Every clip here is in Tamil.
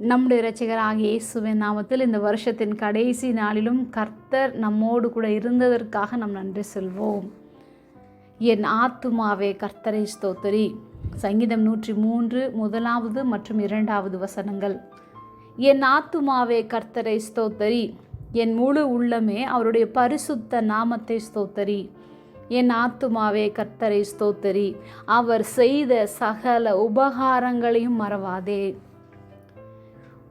நம்முடைய இரட்சகராகிய இயேசுவின் நாமத்தில் இந்த வருஷத்தின் கடைசி நாளிலும் கர்த்தர் நம்மோடு கூட இருந்ததற்காக நாம் நன்றி சொல்வோம். என் ஆத்துமாவே கர்த்தரை ஸ்தோத்தரி. சங்கீதம் நூற்றி மூன்று முதலாவது மற்றும் இரண்டாவது வசனங்கள். என் ஆத்துமாவே கர்த்தரை ஸ்தோத்தரி. என் முழு உள்ளமே அவருடைய பரிசுத்த நாமத்தை ஸ்தோத்தரி. என் ஆத்துமாவே கர்த்தரை ஸ்தோத்தரி. அவர் செய்த சகல உபகாரங்களையும் மறவாதே.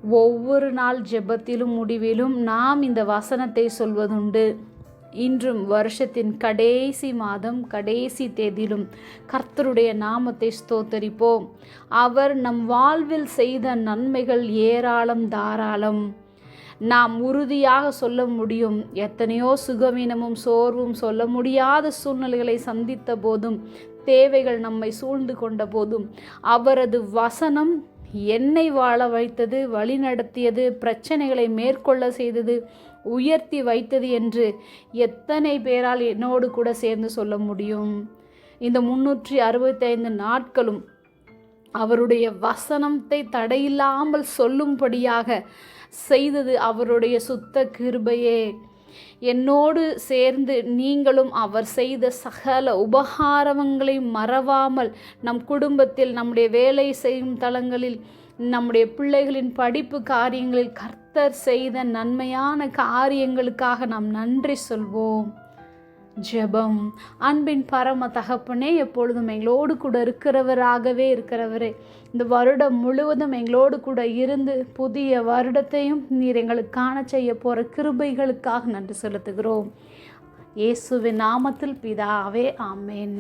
ஒவ்வொரு நாள் ஜெபத்திலும் முடிவிலும் நாம் இந்த வசனத்தை சொல்வதுண்டு. இன்றும் வருஷத்தின் கடைசி மாதம் கடைசி தேதியிலும் கர்த்தருடைய நாமத்தை ஸ்தோத்தரிப்போம். அவர் நம் வாழ்வில் செய்த நன்மைகள் ஏராளம் தாராளம். நாம் உறுதியாக சொல்ல முடியும். எத்தனையோ சுகவீனமும் சோர்வும் சொல்ல முடியாத சூழ்நிலைகளை சந்தித்த போதும் தேவைகள் நம்மை சூழ்ந்து கொண்ட போதும் அவரது வசனம் என்னை வாழ வைத்தது வழிநடத்தியது பிரச்சனைகளை மேற்கொள்ள செய்தது உயர்த்தி வைத்தது என்று எத்தனை பேரால் என்னோடு கூட சேர்ந்து சொல்ல முடியும்? இந்த முன்னூற்றி அறுபத்தைந்து நாட்களும் அவருடைய வசனத்தை தடையில்லாமல் சொல்லும்படியாக செய்தது அவருடைய சுத்த கிருபையே. என்னோடு சேர்ந்து நீங்களும் அவர் செய்த சகல உபகாரங்களை மறவாமல் நம் குடும்பத்தில் நம்முடைய வேலை செய்யும் தளங்களில் நம்முடைய பிள்ளைகளின் படிப்பு காரியங்களில் கர்த்தர் செய்த நன்மையான காரியங்களுக்காக நாம் நன்றி சொல்வோம். ஜெபம் அன்பின் பரம தகப்பனே எப்பொழுதும் எங்களோடு கூட இருக்கிறவராகவே இருக்கிறவரே. இந்த வருடம் முழுவதும் எங்களோடு கூட இருந்து புதிய வருடத்தையும் நீர் எங்களுக்கு காண செய்ய போகிற கிருபைகளுக்காக நன்றி செலுத்துகிறோம். இயேசுவின் நாமத்தில் பிதாவே ஆமேன்.